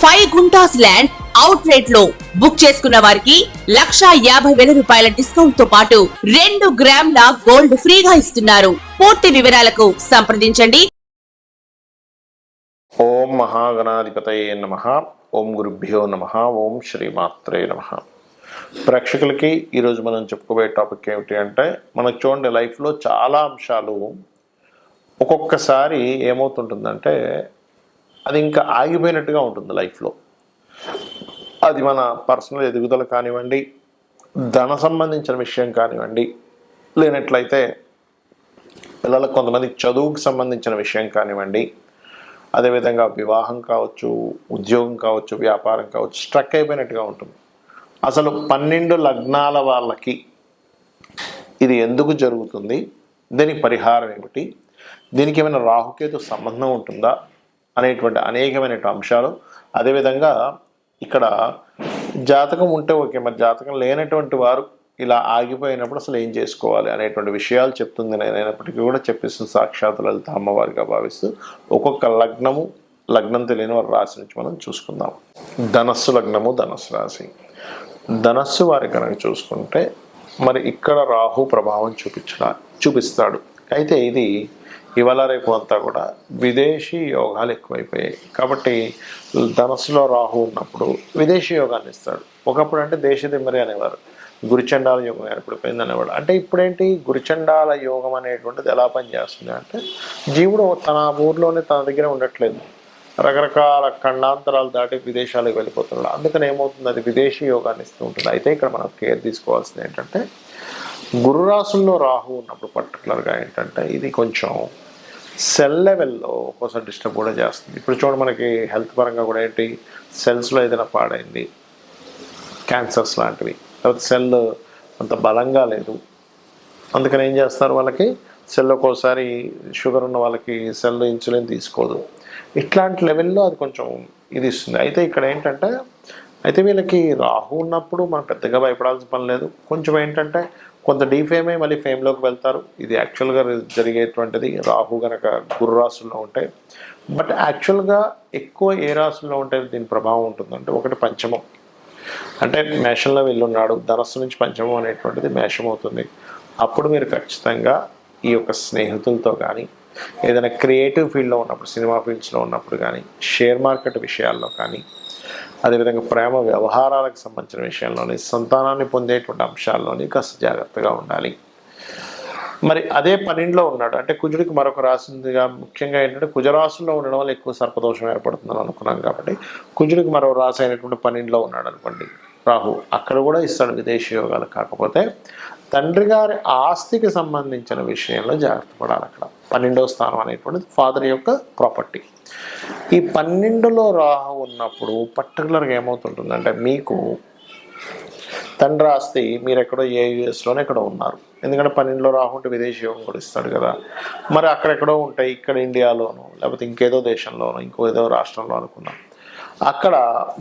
Five guntas land out రేట్లో book చేసుకున్న వారికి లక్షా యాభై వేల రూపాయల డిస్కౌంట్తో పాటు రెండు గ్రాముల గోల్డ్ ఫ్రీగా ఇస్తున్నారు. పూర్తి వివరాలకు సంప్రదించండి. ఓం మహాగణాధిపతయే నమ. ఓం గురుభ్యో నమ. ఓం శ్రీమాత్రే నమ. ప్రేక్షకులకి ఈరోజు మనం చెప్పుకోబోయే టాపిక్ ఏమిటి అంటే మనకు చూడండి లైఫ్లో చాలా అంశాలు ఒక్కొక్కసారి ఏమవుతుంటుందంటే అది ఇంకా ఆగిపోయినట్టుగా ఉంటుంది లైఫ్లో. అది మన పర్సనల్ ఎదుగుదల కానివ్వండి ధన సంబంధించిన విషయం కానివ్వండి లేనట్లయితే పిల్లలకు కొంతమంది చదువుకు సంబంధించిన విషయం కానివ్వండి అదేవిధంగా వివాహం కావచ్చు ఉద్యోగం కావచ్చు వ్యాపారం కావచ్చు స్ట్రక్ అయిపోయినట్టుగా ఉంటుంది. అసలు పన్నెండు లగ్నాల వాళ్ళకి ఇది ఎందుకు జరుగుతుంది? దీనికి పరిహారం ఏమిటి? దీనికి ఏమైనా రాహుకేతు సంబంధం ఉంటుందా? అనేటువంటి అనేకమైన అంశాలు. అదేవిధంగా ఇక్కడ జాతకం ఉంటే ఓకే మరి జాతకం లేనటువంటి వారు ఇలా ఆగిపోయినప్పుడు అసలు ఏం చేసుకోవాలి అనేటువంటి విషయాలు చెప్తుంది. నేనైనప్పటికీ అయినప్పటికీ కూడా చెప్పిస్తున్న సాక్షాత్ లలిత అమ్మవారిగా భావిస్తూ ఒక్కొక్క లగ్నము లగ్నం తెలియని వారి రాశి నుంచి మనం చూసుకుందాం. ధనస్సు లగ్నము ధనస్సు రాశి. ధనస్సు వారి కనుక చూసుకుంటే మరి ఇక్కడ రాహు ప్రభావం చూపించడా చూపిస్తాడు. అయితే ఇది ఇవాళ రేపు అంతా కూడా విదేశీ యోగాలు ఎక్కువైపోయాయి. కాబట్టి ధనస్సులో రాహు ఉన్నప్పుడు విదేశీ యోగాన్ని ఇస్తాడు. ఒకప్పుడు అంటే దేశదిమ్మరి అనేవారు. గురిచండాల యోగం ఏర్పడిపోయింది అనేవాడు అంటే ఇప్పుడేంటి? గురిచండాల యోగం అనేటువంటిది ఎలా పనిచేస్తుంది అంటే జీవుడు తన ఊర్లోనే తన దగ్గర ఉండట్లేదు. రకరకాల ఖండాంతరాలు దాటి విదేశాలకు వెళ్ళిపోతున్నాడు. అందుకని ఏమవుతుంది? అది విదేశీ యోగాన్ని ఇస్తూ ఉంటుంది. అయితే ఇక్కడ మనం కేర్ తీసుకోవాల్సింది ఏంటంటే గురురాసుల్లో రాహు ఉన్నప్పుడు పర్టికులర్గా ఏంటంటే ఇది కొంచెం సెల్ లెవెల్లో ఒక్కోసారి డిస్టర్బ్ కూడా చేస్తుంది. ఇప్పుడు చూడండి మనకి హెల్త్ పరంగా కూడా ఏంటి? సెల్స్లో ఏదైనా పాడైంది క్యాన్సర్స్ లాంటివి తర్వాత సెల్ అంత బలంగా లేదు. అందుకని ఏం చేస్తారు వాళ్ళకి? సెల్ ఒక్కోసారి షుగర్ ఉన్న వాళ్ళకి సెల్ ఇన్సులిన్ తీసుకోదు. ఇట్లాంటి లెవెల్లో అది కొంచెం ఇది ఇస్తుంది. అయితే ఇక్కడ ఏంటంటే అయితే వీళ్ళకి రాహు ఉన్నప్పుడు మనం పెద్దగా భయపడాల్సిన పని లేదు. కొంచెం ఏంటంటే కొంత డీఫేమ్ అయి మళ్ళీ ఫేమ్లోకి వెళ్తారు. ఇది యాక్చువల్గా జరిగేటువంటిది. రాహు గనక గురు రాసుల్లో ఉంటాయి బట్ యాక్చువల్గా ఎక్కువ ఏ రాసుల్లో ఉంటే దీని ప్రభావం ఉంటుందంటే ఒకటి పంచమం. అంటే మేషంలో వెళ్ళున్నాడు ధనస్సు నుంచి పంచమం అనేటువంటిది మేషం అవుతుంది అప్పుడు మీరు ఖచ్చితంగా ఈ యొక్క స్నేహితులతో కానీ ఏదైనా క్రియేటివ్ ఫీల్డ్లో ఉన్నప్పుడు సినిమా ఫీల్డ్స్లో ఉన్నప్పుడు కానీ షేర్ మార్కెట్ విషయాల్లో కానీ అదేవిధంగా ప్రేమ వ్యవహారాలకు సంబంధించిన విషయంలోని సంతానాన్ని పొందేటువంటి అంశాల్లోని కాస్త జాగ్రత్తగా ఉండాలి. మరి అదే పన్నెండులో ఉన్నాడు. అంటే కుజుడికి మరొక రాసిందిగా ముఖ్యంగా ఏంటంటే కుజరాశుల్లో ఉండడం వల్ల ఎక్కువ సర్పదోషం ఏర్పడుతుందని అనుకున్నాం కాబట్టి కుజుడికి మరో రాశి అయినటువంటి పన్నెండులో ఉన్నాడు అనుకోండి. రాహు అక్కడ కూడా ఇస్తాడు విదేశీ యోగాలు. కాకపోతే తండ్రి గారి ఆస్తికి సంబంధించిన విషయంలో జాగ్రత్త పడాలి అక్కడ. పన్నెండవ స్థానం అనేటువంటిది ఫాదర్ యొక్క ప్రాపర్టీ ఈ పన్నెండులో రాహు ఉన్నప్పుడు పర్టికులర్గా ఏమవుతుంటుందంటే మీకు తండ్రి ఆస్తి మీరు ఎక్కడో ఏ యూఎస్లోనే ఎక్కడో ఉన్నారు. ఎందుకంటే పన్నెండులో రాహు ఉంటే విదేశీ యోగం కూడా ఇస్తాడు కదా. మరి అక్కడెక్కడో ఉంటాయి ఇక్కడ ఇండియాలోనో లేకపోతే ఇంకేదో దేశంలోనో ఇంకో ఏదో రాష్ట్రంలో అనుకున్నాం అక్కడ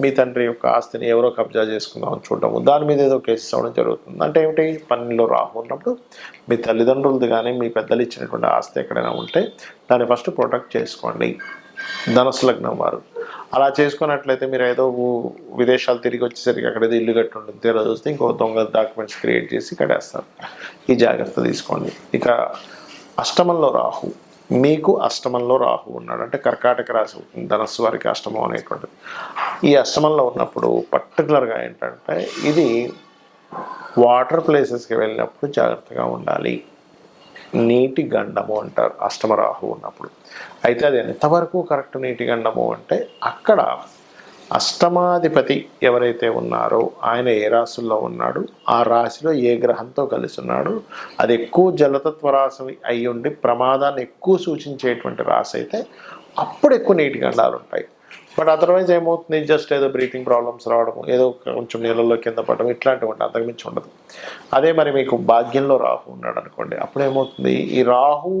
మీ తండ్రి యొక్క ఆస్తిని ఎవరో కబ్జా చేసుకుందామని చూడటము దాని మీద ఏదో కేసు ఇవ్వడం జరుగుతుంది. అంటే ఏమిటి? పన్నెండులో రాహు ఉన్నప్పుడు మీ తల్లిదండ్రులది కానీ మీ పెద్దలు ఇచ్చినటువంటి ఆస్తి ఎక్కడైనా ఉంటే దాన్ని ఫస్ట్ ప్రొటెక్ట్ చేసుకోండి. ధనుసు లగ్నం వారు అలా చేసుకున్నట్లయితే మీరు ఏదో విదేశాలు తిరిగి వచ్చేసరికి అక్కడ ఇల్లు కట్టి ఉంటుంది తీరా చూస్తే ఇంకో దొంగ డాక్యుమెంట్స్ క్రియేట్ చేసి కట్టేస్తారు. ఈ జాగ్రత్త తీసుకోండి. ఇక అష్టమంలో రాహు. మీకు అష్టమంలో రాహు ఉన్నాడు. అంటే కర్కాటక రాశి అవుతుంది. ధనస్సు వారికి అష్టమం అనేటువంటిది. ఈ అష్టమంలో ఉన్నప్పుడు పర్టికులర్గా ఏంటంటే ఇది వాటర్ ప్లేసెస్కి వెళ్ళినప్పుడు జాగ్రత్తగా ఉండాలి. నీటి గండము అంటారు అష్టమరాహు ఉన్నప్పుడు. అయితే అది ఎంతవరకు కరెక్ట్ నీటి గండము అంటే అక్కడ అష్టమాధిపతి ఎవరైతే ఉన్నారో ఆయన ఏ రాశుల్లో ఉన్నాడు ఆ రాశిలో ఏ గ్రహంతో కలిసి ఉన్నాడు అది ఎక్కువ జలతత్వ రాశి అయి ఉండి ప్రమాదాన్ని ఎక్కువ సూచించేటువంటి రాశి అయితే అప్పుడు ఎక్కువ నీటి గండాలు ఉంటాయి. బట్ అదర్వైజ్ ఏమవుతుంది జస్ట్ ఏదో బ్రీతింగ్ ప్రాబ్లమ్స్ రావడం ఏదో కొంచెం నీళ్ళలో కింద పడడం ఇట్లాంటివి ఉంటాయి. అంతకుమించి ఉండదు. అదే మరి మీకు భాగ్యంలో రాహు ఉన్నాడు అనుకోండి. అప్పుడు ఏమవుతుంది? ఈ రాహు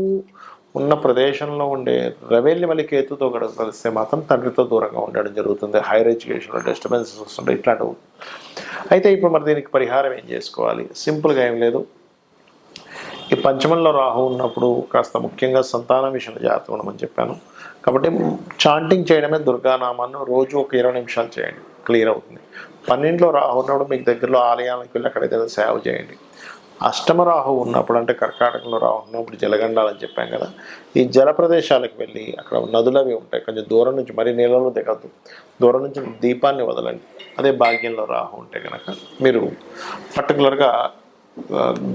ఉన్న ప్రదేశంలో ఉండే రవేల్ని మళ్ళీ కేతుతో గడప కలిస్తే మాత్రం తండ్రితో దూరంగా ఉండడం జరుగుతుంది. హైయర్ ఎడ్యుకేషన్లో డిస్టర్బెన్సెస్ వస్తుంటాయి ఇట్లాంటివి. అయితే ఇప్పుడు మరి దీనికి పరిహారం ఏం చేసుకోవాలి? సింపుల్గా ఏం లేదు. ఈ పంచమంలో రాహు ఉన్నప్పుడు కాస్త ముఖ్యంగా సంతాన విషయంలో జాగ్రత్త ఉండమని చెప్పాను. కాబట్టి చాంటింగ్ చేయడమే దుర్గానామాన్ని రోజు ఒక ఇరవై నిమిషాలు చేయండి. క్లియర్ అవుతుంది. పన్నెండులో రాహు ఉన్నప్పుడు మీకు దగ్గరలో ఆలయానికి వెళ్ళి అక్కడ సేవ చేయండి. అష్టమ రాహు ఉన్నప్పుడు అంటే కర్కాటకంలో రాహు ఉన్నప్పుడు జలగండాలని చెప్పాం కదా ఈ జల ప్రదేశాలకు వెళ్ళి అక్కడ నదులు అవి ఉంటాయి. కొంచెం దూరం నుంచి మరీ నీళ్ళలో దిగద్దు. దూరం నుంచి దీపాన్ని వదలండి. అదే భాగ్యంలో రాహు ఉంటే కనుక మీరు పర్టికులర్గా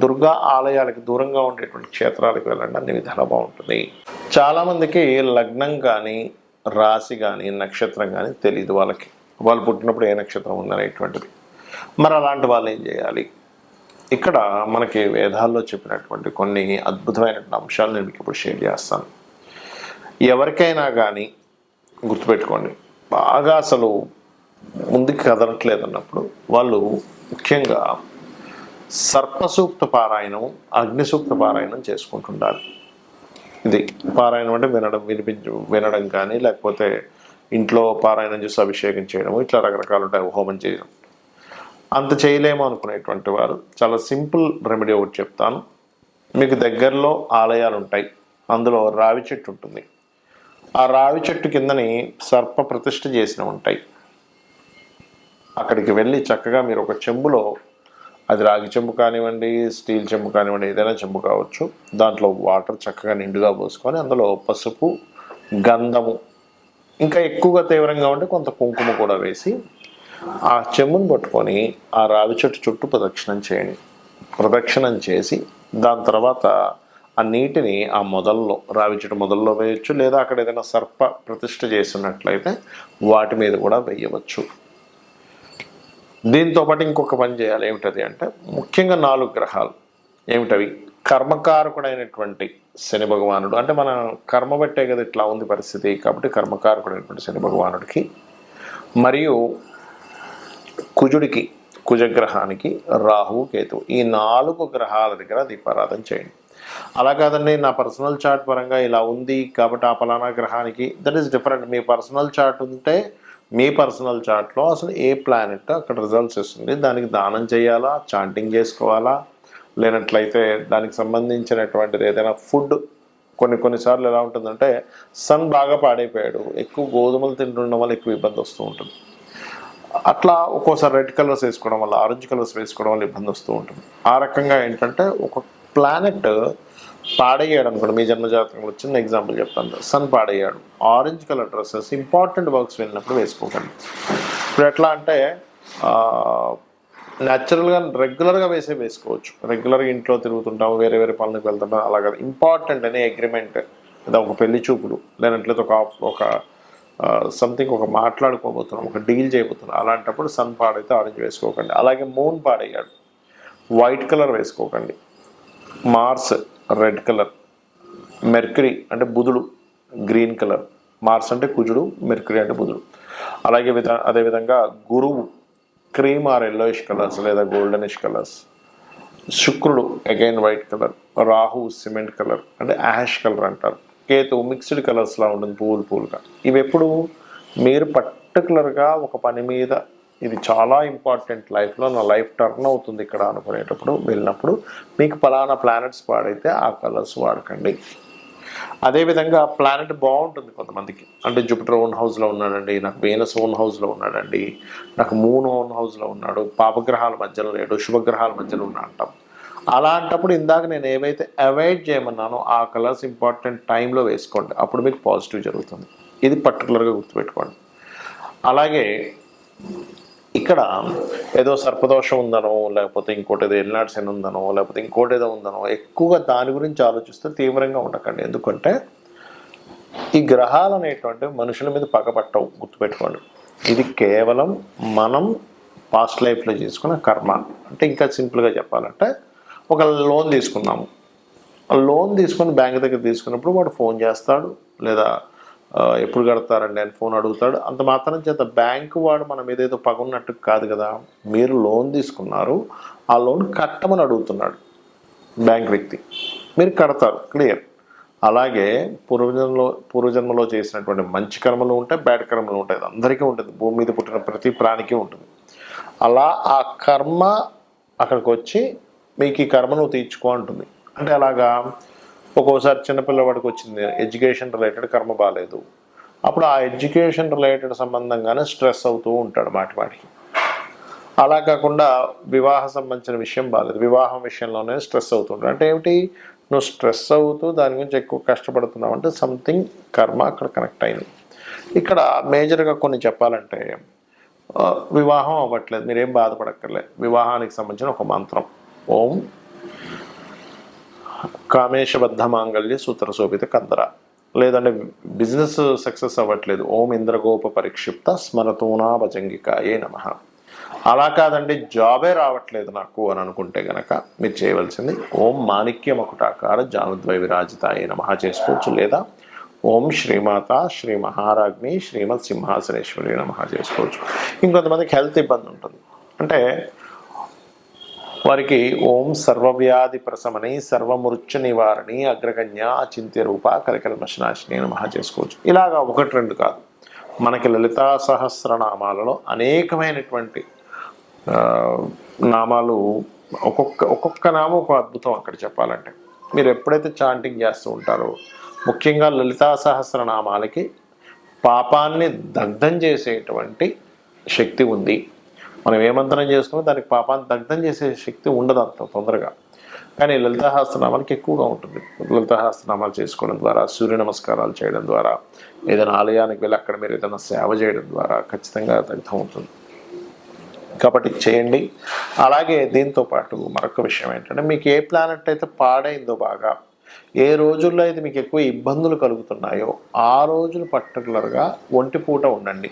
దుర్గా ఆలయాలకు దూరంగా ఉండేటువంటి క్షేత్రాలకు వెళ్ళండి అన్ని విధాలా బాగుంటుంది. చాలామందికి లగ్నం కానీ రాశి కానీ నక్షత్రం కానీ తెలియదు వాళ్ళకి. వాళ్ళు పుట్టినప్పుడు ఏ నక్షత్రం ఉందనేటువంటిది. మరి అలాంటి వాళ్ళు ఏం చేయాలి? ఇక్కడ మనకి వేదాల్లో చెప్పినటువంటి కొన్ని అద్భుతమైనటువంటి అంశాలు నేను మీకు ఇప్పుడు షేర్ చేస్తాను. ఎవరికైనా కానీ గుర్తుపెట్టుకోండి బాగా అసలు ముందుకు కదలట్లేదు అన్నప్పుడు వాళ్ళు ముఖ్యంగా సర్పసూక్త పారాయణం అగ్నిసూక్త పారాయణం చేసుకుంటుండాలి. ఇది పారాయణం అంటే వినడం వినిపించ వినడం కానీ లేకపోతే ఇంట్లో పారాయణం చేసి అభిషేకం చేయడం ఇట్లా రకరకాలు ఉంటాయి హోమం చేయడం. అంత చేయలేము అనుకునేటువంటి వారు చాలా సింపుల్ రెమెడీ ఒకటి చెప్తాను. మీకు దగ్గరలో ఆలయాలు ఉంటాయి అందులో రావి చెట్టు ఉంటుంది. ఆ రావి చెట్టు కిందని సర్ప ప్రతిష్ఠ చేసినవి ఉంటాయి. అక్కడికి వెళ్ళి చక్కగా మీరు ఒక చెంబులో అది రాగి చెంబు కానివ్వండి స్టీల్ చెంబు కానివ్వండి ఏదైనా చెంబు కావచ్చు. దాంట్లో వాటర్ చక్కగా నిండుగా పోసుకొని అందులో పసుపు గంధము ఇంకా ఎక్కువగా తీవ్రంగా ఉంటే కొంత కుంకుమ కూడా వేసి ఆ చెంబును పట్టుకొని ఆ రావి చెట్టు చుట్టూ ప్రదక్షిణం చేయండి. ప్రదక్షిణం చేసి దాని తర్వాత ఆ నీటిని ఆ మొదల్లో రావి చెట్టు మొదల్లో వేయచ్చు. లేదా అక్కడ ఏదైనా సర్ప ప్రతిష్ఠ చేసినట్లయితే వాటి మీద కూడా వేయవచ్చు. దీంతో పాటు ఇంకొక పని చేయాలి. ఏమిటది అంటే ముఖ్యంగా నాలుగు గ్రహాలు. ఏమిటవి? కర్మకారకుడైనటువంటి శని భగవానుడు. అంటే మన కర్మ బట్టే కదా ఇట్లా ఉంది పరిస్థితి. కాబట్టి కర్మకారకుడైనటువంటి శని భగవానుడికి మరియు కుజుడికి కుజగ్రహానికి రాహువు కేతు ఈ నాలుగు గ్రహాల దగ్గర దీపారాధన చేయండి. అలా కాదండి నా పర్సనల్ చార్ట్ పరంగా ఇలా ఉంది కాబట్టి ఆ పలానా గ్రహానికి దట్ ఈస్ డిఫరెంట్. మీ పర్సనల్ చార్ట్ ఉంటే మీ పర్సనల్ చార్ట్లో అసలు ఏ ప్లానెట్ అక్కడ రిజల్ట్స్ ఇస్తుంది? దానికి దానం చేయాలా? చాంటింగ్ చేసుకోవాలా? లేనట్లయితే దానికి సంబంధించినటువంటిది ఏదైనా ఫుడ్ కొన్ని కొన్నిసార్లు ఎలా ఉంటుందంటే సన్ బాగా పాడైపోయాడు. ఎక్కువ గోధుమలు తింటుండడం వల్ల ఎక్కువ ఇబ్బంది వస్తూ ఉంటుంది. అట్లా ఒక్కోసారి రెడ్ కలర్స్ వేసుకోవడం వల్ల ఆరెంజ్ కలర్స్ వేసుకోవడం వల్ల ఇబ్బంది వస్తూ ఉంటుంది. ఆ రకంగా ఏంటంటే ఒక ప్లానెట్ పాడయ్యాడు అనుకోండి మీ జన్మజాతకంలో చిన్న ఎగ్జాంపుల్ చెప్తాను. Sun పాడయ్యాడు orange colour dresses important works వెళ్ళినప్పుడు వేసుకోకండి. ఇప్పుడు ఎట్లా అంటే న్యాచురల్గా రెగ్యులర్గా వేసే వేసుకోవచ్చు. రెగ్యులర్గా ఇంట్లో తిరుగుతుంటాం వేరే వేరే పనులకు వెళ్తుంటాం అలాగా ఇంపార్టెంట్ అనే అగ్రిమెంట్ లేదా ఒక పెళ్ళి చూపులు లేనట్లయితే ఒక ఒక సంథింగ్ ఒక మాట్లాడుకోబోతున్నాం ఒక డీల్ చేయబోతున్నాం. అలాంటప్పుడు సన్ పాడైతే ఆరెంజ్ వేసుకోకండి. అలాగే మూన్ పాడయ్యాడు white colour వేసుకోకండి. Mars red colour. Mercury అంటే బుధుడు గ్రీన్ కలర్. మార్స్ అంటే కుజుడు మెర్క్యూరీ అంటే బుధుడు. అలాగే విధ అదేవిధంగా గురువు క్రీమ్ ఆర్ ఎల్లోయిష్ కలర్స్ లేదా గోల్డెనిష్ కలర్స్ శుక్రుడు again white colour Rahu cement colour అంటే యాష్ కలర్ అంటారు. కేతు మిక్స్డ్ కలర్స్లా ఉంటుంది పూలు పూలుగా. ఇవి ఎప్పుడు? మీరు పర్టికులర్గా ఒక పని మీద ఇది చాలా ఇంపార్టెంట్ లైఫ్లో నా లైఫ్ టర్న్ అవుతుంది ఇక్కడ అనుకునేటప్పుడు వెళ్ళినప్పుడు. మీకు ఫలానా ప్లానెట్స్ పాడైతే ఆ కలర్స్ వాడకండి. అదేవిధంగా ప్లానెట్ బాగుంటుంది కొంతమందికి. అంటే జూపిటర్ ఓన్ హౌస్లో ఉన్నాడండి నాకు వీనస్ ఓన్ హౌస్లో ఉన్నాడండి నాకు మూన్ ఓన్ హౌస్లో ఉన్నాడు పాపగ్రహాల మధ్యలో లేడు శుభగ్రహాల మధ్యలో ఉన్నా అంటాం. అలాంటప్పుడు ఇందాక నేను ఏవైతే అవాయిడ్ చేయమన్నానో ఆ కలర్స్ ఇంపార్టెంట్ టైంలో వేసుకోండి. అప్పుడు మీకు పాజిటివ్ జరుగుతుంది. ఇది పర్టికులర్గా గుర్తుపెట్టుకోండి. అలాగే ఇక్కడ ఏదో సర్పదోషం ఉందనో లేకపోతే ఇంకోటి ఏదో ఎల్నాడు శని ఉందనో లేకపోతే ఇంకోటి ఏదో ఉందనో ఎక్కువగా దాని గురించి ఆలోచిస్తే తీవ్రంగా ఉండకండి. ఎందుకంటే ఈ గ్రహాలు అనేటువంటి మనుషుల మీద పగపట్టవు గుర్తుపెట్టుకోండి. ఇది కేవలం మనం పాస్ట్ లైఫ్లో చేసుకున్న కర్మ. అంటే ఇంకా సింపుల్గా చెప్పాలంటే ఒక లోన్ తీసుకున్నాము ఆ లోన్ తీసుకొని బ్యాంక్ దగ్గర తీసుకున్నప్పుడు వాడు ఫోన్ చేస్తాడు లేదా ఎప్పుడు కడతారండి అని ఫోన్ అడుగుతాడు. అంత మాత్రం చేత బ్యాంకు వాడు మనం మీద పగున్నట్టు కాదు కదా. మీరు లోన్ తీసుకున్నారు. ఆ లోన్ కట్టమని అడుగుతున్నాడు బ్యాంక్ వ్యక్తి. మీరు కడతారు. క్లియర్. అలాగే పూర్వజన్మలో పూర్వజన్మలో చేసినటువంటి మంచి కర్మలు ఉంటాయి బ్యాడ్ కర్మలు ఉంటాయి. అందరికీ ఉంటుంది. భూమి మీద పుట్టిన ప్రతి ప్రాణికి ఉంటుంది. అలా ఆ కర్మ అక్కడికి వచ్చి మీకు ఈ కర్మ నువ్వు తీర్చుకో అంటుంది. అంటే అలాగా ఒక్కోసారి చిన్నపిల్లవాడికి వచ్చింది ఎడ్యుకేషన్ రిలేటెడ్ కర్మ బాగాలేదు అప్పుడు ఆ ఎడ్యుకేషన్ రిలేటెడ్ సంబంధంగానే స్ట్రెస్ అవుతూ ఉంటాడు మాటి మాటికి. అలా కాకుండా వివాహ సంబంధించిన విషయం బాగాలేదు వివాహం విషయంలోనే స్ట్రెస్ అవుతుంటాడు. అంటే ఏమిటి? నువ్వు స్ట్రెస్ అవుతూ దాని గురించి ఎక్కువ కష్టపడుతున్నావు అంటే సంథింగ్ కర్మ అక్కడ కనెక్ట్ అయింది. ఇక్కడ మేజర్గా కొన్ని చెప్పాలంటే వివాహం అవ్వట్లేదు. మీరేం బాధపడక్కర్లేదు. వివాహానికి సంబంధించిన ఒక మంత్రం. ఓం కామేశబద్ధ మాంగళ్య సూత్ర శోభిత కందర. లేదంటే బిజినెస్ సక్సెస్ అవ్వట్లేదు. ఓం ఇంద్రగోప పరిక్షిప్త స్మరతోనా భజంగికాయే నమ. అలా కాదండి జాబే రావట్లేదు నాకు అని అనుకుంటే గనక మీరు చేయవలసింది ఓం మాణిక్య మకుటాకార జానుద్వై విరాజితాయే నమ చేసుకోవచ్చు లేదా ఓం శ్రీమాత శ్రీ మహారాజ్ని శ్రీమత్ సింహాసనేశ్వరి నమ చేసుకోవచ్చు. ఇంకొంతమందికి హెల్త్ ఇబ్బంది ఉంటుంది. అంటే వారికి ఓం సర్వవ్యాధి ప్రశమని సర్వమృత్యు నివారణి అగ్రగణ్య అచింత్య రూప కలికల్మశనాశిని మహా చేసుకోవచ్చు. ఇలాగా ఒకటి రెండు కాదు. మనకి లలితా సహస్రనామాలలో అనేకమైనటువంటి నామాలు ఒక్కొక్క ఒక్కొక్క నామం ఒక అద్భుతం అక్కడ చెప్పాలంటే. మీరు ఎప్పుడైతే చాంటింగ్ చేస్తూ ఉంటారో ముఖ్యంగా లలితా సహస్రనామాలకి పాపాన్ని దగ్ధం చేసేటువంటి శక్తి ఉంది. మనం ఏమంతనం మంత్రం చేసుకున్నా దానికి పాపాన్ని దగ్ధం చేసే శక్తి ఉండదు అంత తొందరగా. కానీ లలితాహాస్త్రనామాలకి ఎక్కువగా ఉంటుంది. లలితాహాస్త్రనామాలు చేసుకోవడం ద్వారా సూర్య నమస్కారాలు చేయడం ద్వారా ఏదైనా ఆలయానికి వెళ్ళి అక్కడ మీరు ఏదైనా సేవ చేయడం ద్వారా ఖచ్చితంగా దగ్ధం అవుతుంది కాబట్టి చేయండి. అలాగే దీంతో పాటు మరొక విషయం ఏంటంటే మీకు ఏ ప్లానెట్ అయితే పాడైందో బాగా ఏ రోజుల్లో అయితే మీకు ఎక్కువ ఇబ్బందులు కలుగుతున్నాయో ఆ రోజులు పర్టికులర్గా ఒంటి పూట ఉండండి.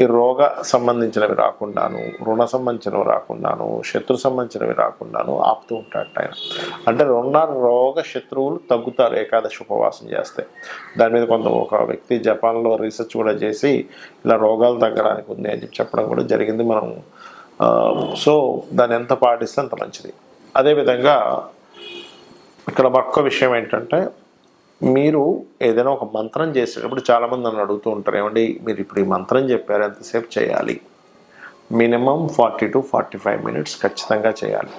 ఈ రోగ సంబంధించినవి రాకుండాను రుణ సంబంధించినవి రాకుండాను శత్రు సంబంధించినవి రాకుండాను ఆపుతూ ఉంటాడు ఆయన. అంటే రుణ రోగ శత్రువులు తగ్గుతారు ఏకాదశి ఉపవాసం చేస్తే. దాని మీద కొంత ఒక వ్యక్తి జపాన్లో రీసెర్చ్ కూడా చేసి ఇలా రోగాలు తగ్గడానికి ఉంది అని చెప్పి చెప్పడం కూడా జరిగింది. మనం సో దాన్ని ఎంత పాటిస్తే అంత మంచిది. అదేవిధంగా ఇక్కడ మరొక విషయం ఏంటంటే మీరు ఏదైనా ఒక మంత్రం చేసేటప్పుడు చాలామంది నన్ను అడుగుతూ ఉంటారు ఏమండి మీరు ఇప్పుడు ఈ మంత్రం చెప్పారు ఎంతసేపు చేయాలి? Minimum forty to forty five minutes ఖచ్చితంగా చేయాలి.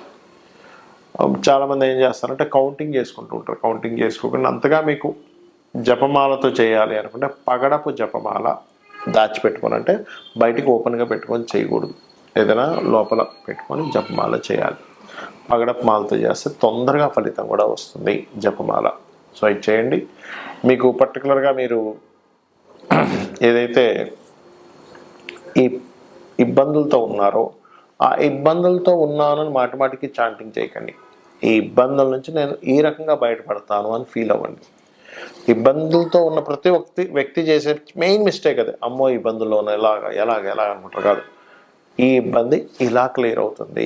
చాలామంది ఏం చేస్తారంటే కౌంటింగ్ చేసుకుంటూ ఉంటారు. కౌంటింగ్ చేసుకోకుండా అంతగా మీకు జపమాలతో చేయాలి అనుకుంటే పగడపు జపమాల దాచిపెట్టుకొని అంటే బయటికి ఓపెన్గా పెట్టుకొని చేయకూడదు. ఏదైనా లోపల పెట్టుకొని జపమాల చేయాలి. పగడపు మాలతో చేస్తే తొందరగా ఫలితం కూడా వస్తుంది జపమాల. సో ఇది చేయండి. మీకు పర్టికులర్గా మీరు ఏదైతే ఈ ఇబ్బందులతో ఉన్నారో ఆ ఇబ్బందులతో ఉన్నానని మాటిమాటికి చాంటింగ్ చేయకండి. ఈ ఇబ్బందుల నుంచి నేను ఈ రకంగా బయటపడతాను అని ఫీల్ అవ్వండి. ఇబ్బందులతో ఉన్న ప్రతి వ్యక్తి వ్యక్తి చేసే మెయిన్ మిస్టేక్ అదే. అమ్మో ఇబ్బందుల్లో ఉన్న ఎలాగ ఎలాగ ఎలాగ అనుకుంటారు? కాదు. ఈ ఇబ్బంది ఇలా క్లియర్ అవుతుంది.